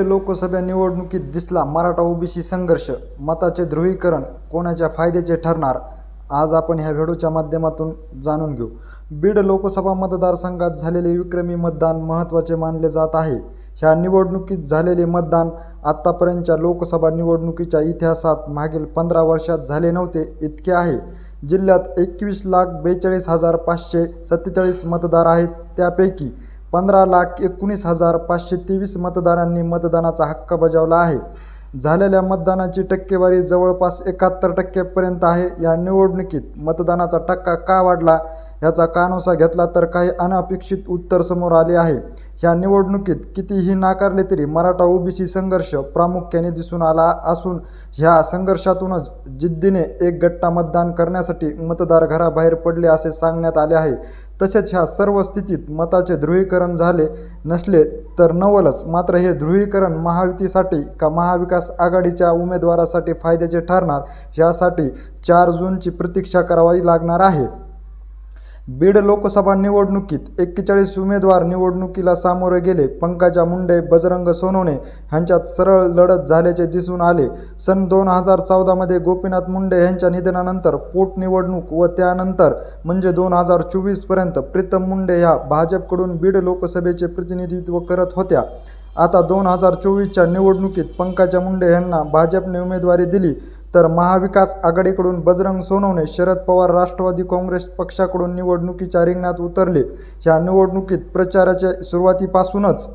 लोकसभा निवडणुकीत दिसला मराठा ओबीसी संघर्ष मताचे ध्रुवीकरण कोणाच्या फायद्याचे ठरणार? आज आपण ह्या व्हिडिओच्या माध्यमातून जाणून घेऊ. बीड लोकसभा मतदारसंघात झालेले विक्रमी मतदान महत्त्वाचे मानले जात आहे. ह्या निवडणुकीत झालेले मतदान आत्तापर्यंतच्या लोकसभा निवडणुकीच्या इतिहासात मागील पंधरा वर्षात झाले नव्हते इतके आहे. जिल्ह्यात एकवीस लाख बेचाळीस हजार पाचशे सत्तेचाळीस मतदार आहेत त्यापैकी पंधरा लाख एकोणीस हजार पाचशे तेवीस मतदारांनी मतदानाचा हक्क बजावला आहे. झालेल्या मतदानाची टक्केवारी जवळपास एकाहत्तर टक्क्यापर्यंत आहे. या निवडणुकीत मतदानाचा टक्का का वाढला? याचा कानोसा घेतला तर काही अनपेक्षित उत्तर समोर आले आहे. ह्या निवडणुकीत कितीही नाकारले तरी मराठा ओबीसी संघर्ष प्रामुख्याने दिसून आला असून ह्या संघर्षातूनच जिद्दीने एक गट्टा मतदान करण्यासाठी मतदार घराबाहेर पडले असे सांगण्यात आले आहे. तसेच ह्या सर्व स्थितीत मताचे ध्रुवीकरण झाले नसले तर नवलच. मात्र हे ध्रुवीकरण महायुतीसाठी का महाविकास आघाडीच्या उमेदवारासाठी फायद्याचे ठरणार? यासाठी चार जूनची प्रतीक्षा करावी लागणार आहे. बीड लोकसभा निवडणुकीत एक्केचाळीस उमेदवार निवडणुकीला सामोरे गेले. पंकजा मुंडे बजरंग सोनवणे ह्यांच्यात सरळ लढत झाल्याचे दिसून आले. सन दोन हजार चौदामध्ये गोपीनाथ मुंडे यांच्या निधनानंतर पोटनिवडणूक व त्यानंतर म्हणजे दोन हजार चोवीसपर्यंत प्रीतम मुंडे ह्या भाजपकडून बीड लोकसभेचे प्रतिनिधित्व करत होत्या. आता दोन हजार चोवीसच्या निवडणुकीत पंकजा मुंडे यांना भाजपने उमेदवारी दिली. तर महाविकास आघाडीकडून बजरंग सोनवणे शरद पवार राष्ट्रवादी काँग्रेस पक्षाकडून निवडणुकीच्या रिंगणात उतरले. ह्या निवडणुकीत प्रचाराच्या सुरुवातीपासूनच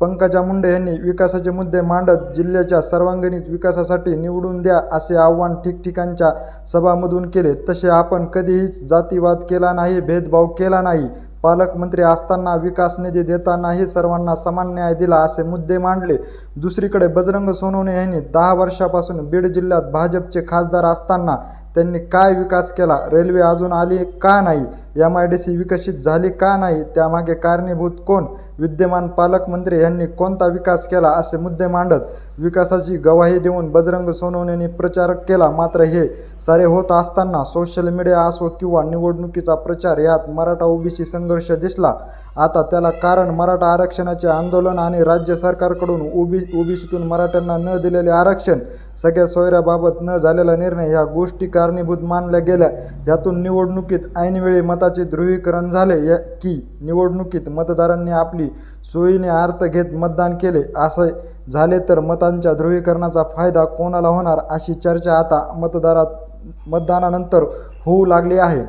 पंकजा मुंडे यांनी विकासाचे मुद्दे मांडत जिल्ह्याच्या सर्वांगणित विकासासाठी निवडून द्या असे आव्हान ठिकठिकाणच्या सभामधून केले. तसे आपण कधीहीच जातीवाद केला नाही भेदभाव केला नाही. पालकमंत्री असताना विकास निधी देतानाही सर्वांना समान न्याय दिला असे मुद्दे मांडले. दुसरीकडे बजरंग सोनवणे यांनी दहा वर्षापासून बीड जिल्ह्यात भाजपचे खासदार असताना त्यांनी काय विकास केला? रेल्वे अजून आली का नाही? एम आय डी सी विकसित झाली का नाही? त्यामागे कारणीभूत कोण? विद्यमान पालकमंत्री यांनी कोणता विकास केला असे मुद्दे मांडत विकासाची गवाही देऊन बजरंग सोनवणेंनी प्रचार केला मात्र हे सारे होत असताना सोशल मीडिया असो किंवा निवडणुकीचा प्रचार यात मराठा ओबीसी संघर्ष दिसला. आता त्याला कारण मराठा आरक्षणाचे आंदोलन आणि राज्य सरकारकडून उभी ओबीसीतून मराठ्यांना न दिलेले आरक्षण सगळ्या सोयऱ्याबाबत न झालेला निर्णय ह्या गोष्टी कारणीभूत मानल्या गेल्या. यातून निवडणुकीत ऐनवेळी मताचे ध्रुवीकरण झाले या की निवडणुकीत मतदारांनी आपली सोयीने अर्थ घेत मतदान केले. असे झाले तर मतांच्या ध्रुवीकरणाचा फायदा कोणाला होणार अशी चर्चा आता मतदारात मतदानानंतर होऊ लागली आहे.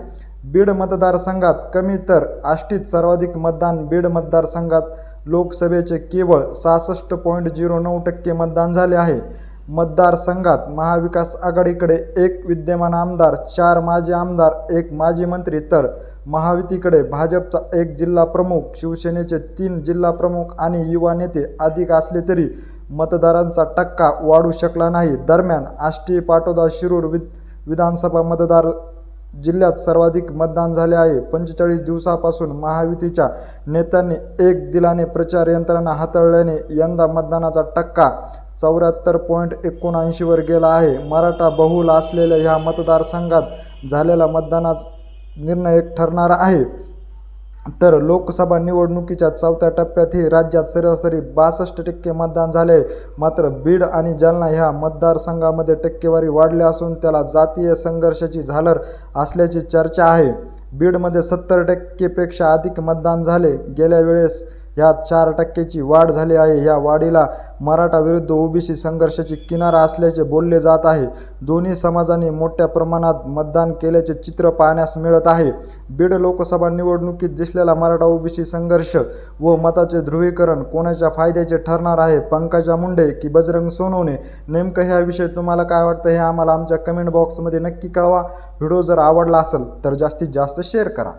बीड मतदारसंघात कमी तर आष्टीत सर्वाधिक मतदान बीड मतदारसंघात. लोकसभेचे केवळ सहासष्ट पॉईंट झिरो नऊ टक्के मतदान झाले आहे. मतदारसंघात महाविकास आघाडीकडे एक विद्यमान आमदार चार माजी आमदार एक माजी मंत्री तर महायुतीकडे भाजपचा एक जिल्हा प्रमुख शिवसेनेचे तीन जिल्हा प्रमुख आणि युवा नेते अधिक असले तरी मतदारांचा टक्का वाढू शकला नाही. दरम्यान आष्टी पाटोदा शिरूर विद विधानसभा मतदार जिल्ह्यात सर्वाधिक मतदान झाले आहे. पंचेचाळीस दिवसापासून महायुतीच्या नेत्यांनी एक दिलाने प्रचार यंत्रणा हाताळल्याने यंदा मतदानाचा टक्का चौऱ्याहत्तर पॉईंट एकोणऐंशीवर गेला आहे. मराठा बहुल असलेल्या ह्या मतदारसंघात झालेला मतदानाचा निर्णय ठरणार आहे. तर लोकसभा निवडणुकीच्या चौथ्या टप्प्यातही राज्यात सरासरी बासष्ट टक्के मतदान झाले. आहे मात्र बीड आणि जालना ह्या मतदारसंघामध्ये टक्केवारी वाढली असून त्याला जातीय संघर्षाची झालर असल्याची चर्चा आहे. बीडमध्ये सत्तर टक्केपेक्षा अधिक मतदान झाले. गेल्या वेळेस ह्यात चार टक्क्याची वाढ झाली आहे. या वाढीला मराठा विरुद्ध ओबीसी संघर्षाची किनारा असल्याचे बोलले जात आहे. दोन्ही समाजांनी मोठ्या प्रमाणात मतदान केल्याचे चित्र पाहण्यास मिळत आहे. बीड लोकसभा निवडणुकीत दिसलेला मराठा ओबीसी संघर्ष व मताचे ध्रुवीकरण कोणाच्या फायद्याचे ठरणार आहे? पंकजा मुंडे की बजरंग सोनवणे? नेमकं ह्या विषयी तुम्हाला काय वाटतं हे आम्हाला आमच्या कमेंट बॉक्समध्ये नक्की कळवा. व्हिडिओ जर आवडला असेल तर जास्तीत जास्त शेअर करा.